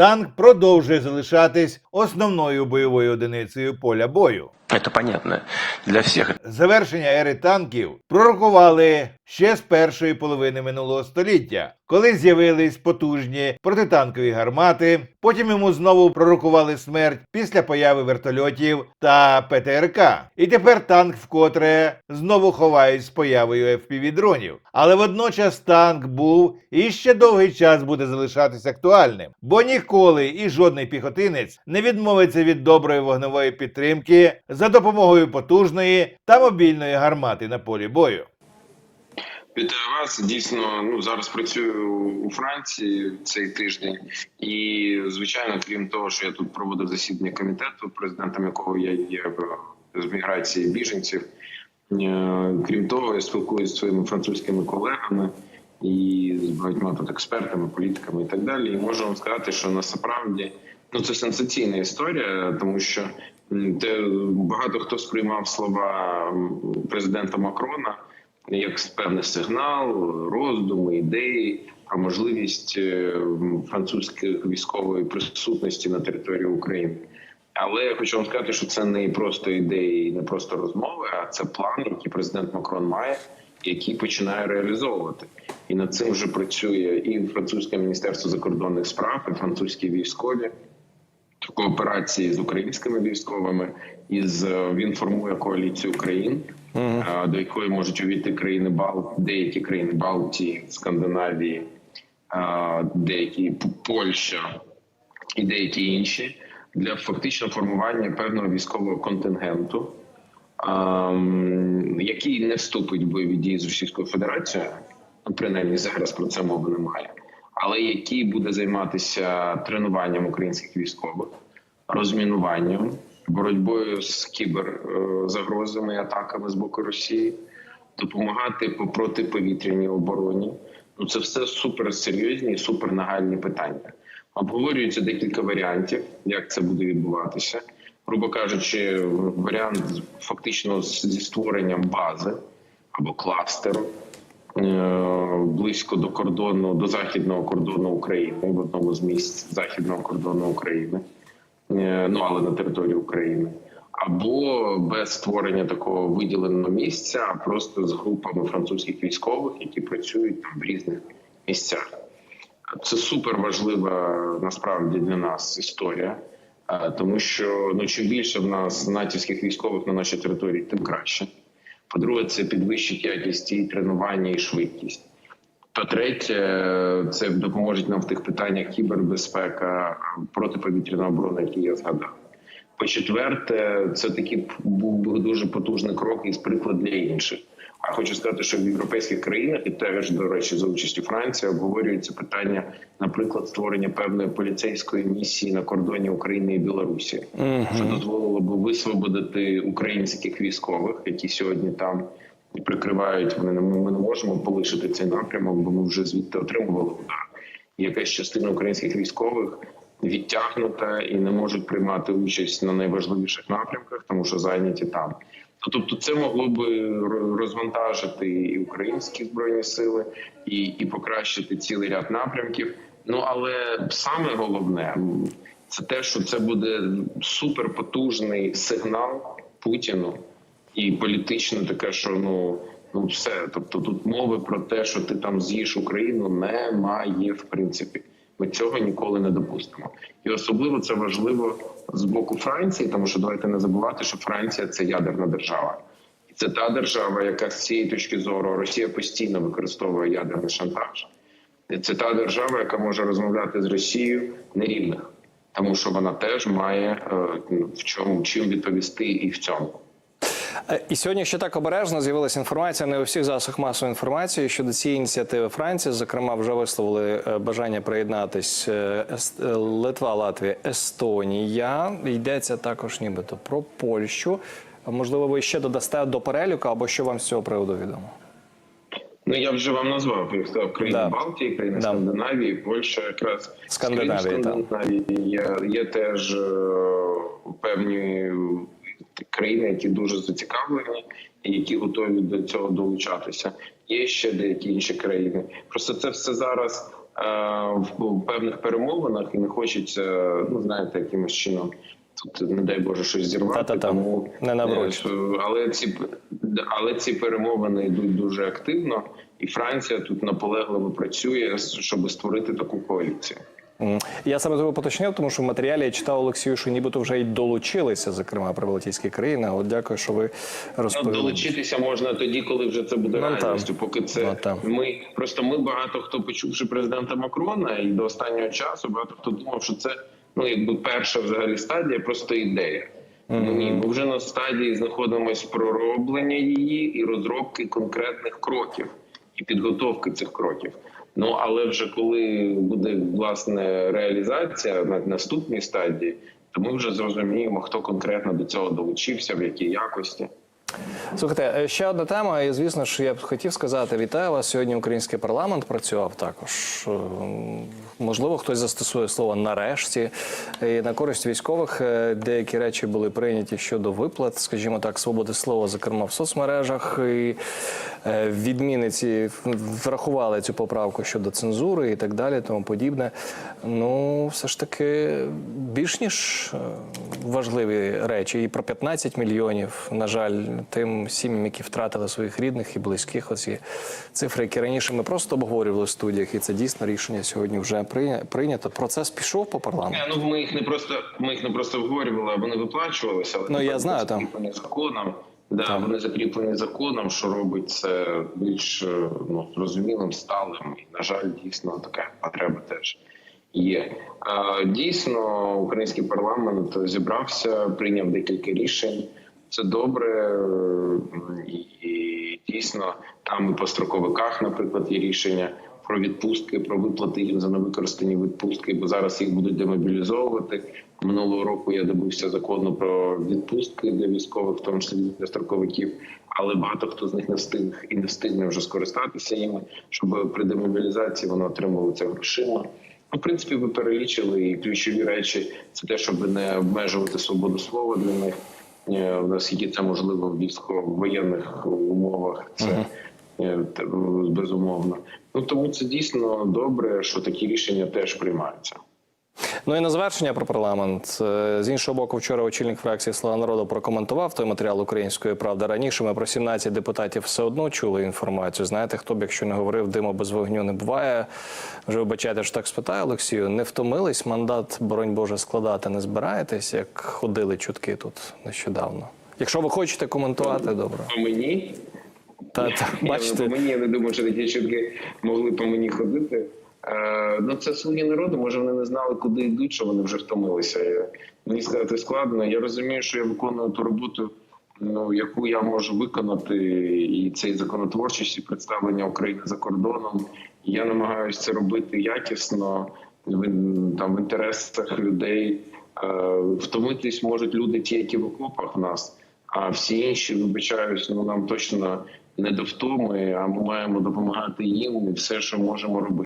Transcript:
танк продовжує залишатись основною бойовою одиницею поля бою. Це понятно для всіх. Завершення ери танків пророкували ще з першої половини минулого століття, коли з'явились потужні протитанкові гармати. Потім йому знову пророкували смерть після появи вертольотів та ПТРК. І тепер танк вкотре знову ховають з появою FPV-дронів. Але водночас танк був і ще довгий час буде залишатися актуальним, бо ніколи і жодний піхотинець не відмовиться від доброї вогневої підтримки за допомогою потужної та мобільної гармати на полі бою. Вітаю вас. Дійсно, ну зараз працюю у Франції цей тиждень, і звичайно, крім того, що я тут проводив засідання комітету, президентом якого я є з міграції біженців. е, Крім того, я спілкуюся зі своїми французькими колегами і з багатьма тут експертами, політиками і так далі. І можу вам сказати, що насправді ну це сенсаційна історія, тому що те багато хто сприймав слова президента Макрона як певний сигнал, роздуми, ідеї про можливість е, французької військової присутності на території України. Але я хочу вам сказати, що це не просто ідеї, не просто розмови, а це план, який президент Макрон має, який починає реалізовувати. І над цим вже працює і французьке міністерство закордонних справ, і французькі військові кооперації з українськими військовими. І з він формує коаліцію країн, а, до якої можуть увійти країни Бал, деякі країни Балтії, Скандинавії, деякі Польща і деякі інші для фактично формування певного військового контингенту, який не вступить в бойові дії з Російською Федерацією, ну, принаймні зараз про це мови немає, але який буде займатися тренуванням українських військових, розмінуванням, боротьбою з кіберзагрозами атаками з боку Росії, допомагати по протиповітряній обороні. Ну це все суперсерйозні і супернагальні питання. Обговорюється декілька варіантів, як це буде відбуватися. Грубо кажучи, варіант фактично зі створенням бази або кластеру е, близько до кордону, до західного кордону України, в одному з місць західного кордону України, Е, ну але на території України, або без створення такого виділеного місця, а просто з групами французьких військових, які працюють там в різних місцях. Це супер важлива насправді для нас історія, е, тому що ну чим більше в нас натівських військових на нашій території, тим краще. По-друге, це підвищить якість і тренування, і швидкість. По-третє, це допоможе нам в тих питаннях кібербезпека, протиповітряна оборона, які я згадав. По-четверте, це такий був би дуже потужний крок і приклад для інших. А хочу сказати, що в європейських країнах і теж до речі, за участю Франції обговорюється питання, наприклад, створення певної поліцейської місії на кордоні України і Білорусі, що дозволило би висвободити українських військових, які сьогодні там прикривають. Вони не- ми не можемо полишити цей напрямок, бо ми вже звідти отримували удар. Якась частина українських військових відтягнута і не можуть приймати участь на найважливіших напрямках, тому що зайняті там. Ну, Тобто, це могло би розвантажити і українські збройні сили, і, і покращити цілий ряд напрямків. Ну але саме головне це те, що це буде суперпотужний сигнал Путіну і політично таке, що ну ну все. Тобто, тут мови про те, що ти там з'їш Україну, немає в принципі. Ми цього ніколи не допустимо, і особливо це важливо з боку Франції, тому що давайте не забувати, що Франція це ядерна держава, і це та держава, яка з цієї точки зору Росія постійно використовує ядерний шантаж. Це та держава, яка може розмовляти з Росією нерівних, тому що вона теж має е, в чому чим відповісти і в цьому. Е, І сьогодні ще так обережно з'явилася інформація не у всіх засобах масової інформації щодо цієї ініціативи Франції. Зокрема, вже висловили е, бажання приєднатись е, Литва, Латвія, Естонія. Йдеться також, нібито про Польщу. Можливо, ви ще додасте до переліку, або що вам з цього приводу відомо? Ну я вже вам назвав сказав країни Да. Балтії, країни Да. Скандинавії, Польща якраз Скандинавії. Скандинавії є, є теж е, певні країни, які дуже зацікавлені і які готові до цього долучатися. Є ще деякі інші країни. Просто це все зараз в певних перемовинах і не хочеться, ну знаєте, якимось чином. Тут не дай Боже щось зірвати, Та-та-та. тому Не навроч. е, але ці але ці перемовини йдуть дуже активно, і Франція тут наполегливо працює, щоб створити таку коаліцію. Я саме того поточнив, тому що в матеріалі я читав Олексію, що нібито вже й долучилися, зокрема, прибалтійські країни. От дякую, що ви Ну, розповіли. долучитися можна тоді, коли вже це буде Ну, реальністю. Поки це Ну, там. ми просто ми багато хто почувши президента Макрона, і до останнього часу багато хто думав, що це ну якби перша взагалі стадія, просто ідея. Ну, Ні, ми вже на стадії знаходимося пророблення її і розробки конкретних кроків і підготовки цих кроків. Ну але вже коли буде власне реалізація на наступній стадії, то ми вже зрозуміємо, хто конкретно до цього долучився, в якій якості. Слухайте, е, ще одна тема, і звісно ж, я б хотів сказати, вітаю вас. Сьогодні український парламент працював також. Е, Можливо, хтось застосує слово нарешті. І на користь військових е, деякі речі були прийняті щодо виплат, скажімо так, свободи слова, зокрема в соцмережах. І е, відмінниці врахували цю поправку щодо цензури і так далі, тому подібне. Ну, все ж таки, більш ніж важливі речі. І про 15 мільйонів, на жаль, тим сім'ям, які втратили своїх рідних і близьких. Оці цифри, які раніше ми просто обговорювали в студіях, і це дійсно рішення сьогодні вже прийня- прийнято. Процес пішов по парламенту. Ні, ну ми їх не просто ми їх не просто обговорювали, а вони виплачувалися. Але Ну, я знаю, там. законом. Да, вони закріплені законом, що робить це більш ну зрозумілим, сталим. І на жаль, дійсно така потреба теж є. Дійсно, український парламент зібрався, прийняв декілька рішень. Це добре, е, і, дійсно там по строковиках, наприклад, є рішення про відпустки, про виплати їм за невикористані відпустки, бо зараз їх будуть демобілізовувати. Минулого року я добився закону про відпустки для військових, в тому числі для строковиків. Але багато хто з них не встиг і не встигне вже скористатися їми, щоб при демобілізації вони отримували це грошима. Ну, в принципі, ви перелічили і ключові речі. Це те, щоб не обмежувати свободу слова для них. Е, Наскільки це можливо в військово-воєнних умовах, це е, безумовно. Ну тому це дійсно добре, що такі рішення теж приймаються. Ну і на завершення про парламент. Е, З іншого боку, вчора очільник фракції Слава народу прокоментував той матеріал української правди. Раніше ми про 17 депутатів все одно чули інформацію. Знаєте, хто б якщо не говорив, диму без вогню не буває. Вже вибачайте, що так спитаю, Олексію. Не втомились мандат, боронь Боже, складати не збираєтесь, як ходили чутки тут нещодавно. Якщо ви хочете коментувати, добре. По мені Та, та, бачите, по мені я не думаю, що такі чутки могли по мені ходити. Е, ну це слуги народу. Може, вони не знали, куди йдуть, що вони вже втомилися. Мені сказати складно. Я розумію, що я виконую ту роботу, ну яку я можу виконати, і це і законотворчість, і представлення України за кордоном. Я намагаюся це робити якісно в там в інтересах людей. Е, Втомитись можуть люди, ті, які в окопах в нас. А всі інші, вибачаюсь, ну нам точно не до втоми, а ми маємо допомагати їм і все, що можемо робити.